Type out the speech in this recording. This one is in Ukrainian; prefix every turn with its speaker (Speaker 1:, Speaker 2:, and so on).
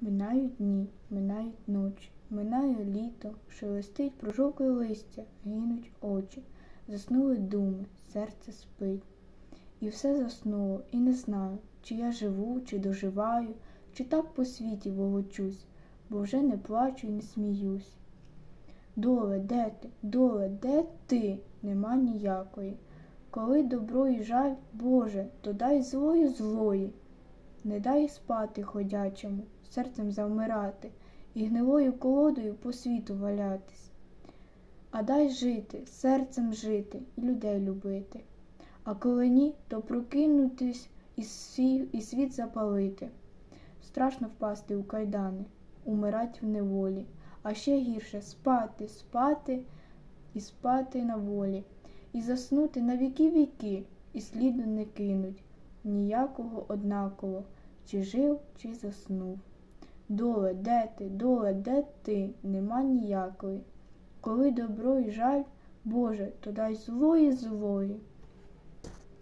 Speaker 1: Минають дні, минають ночі, минає літо, шелестить прожовкле листя, гинуть очі, заснули думи, серце спить. І все заснуло, і не знаю, чи я живу, чи доживаю, чи так по світі волочусь, бо вже не плачу і не сміюсь. Доле, де ти, доле, де ти? Нема ніякої. Коли добро і жаль, Боже, то дай злою злої. Не дай спати ходячому, серцем завмирати і гнилою колодою по світу валятись. А дай жити, серцем жити і людей любити. А коли ні, то прокинутись і світ, і світ запалити. Страшно впасти у кайдани, умирать в неволі, а ще гірше спати, спати і спати на волі, і заснути на віки віки, і сліду не кинуть ніякого однаково, чи жив, чи заснув. Доле, де ти, доле, де ти, нема ніякої. Коли добро і жаль, Боже, то дай злої злої.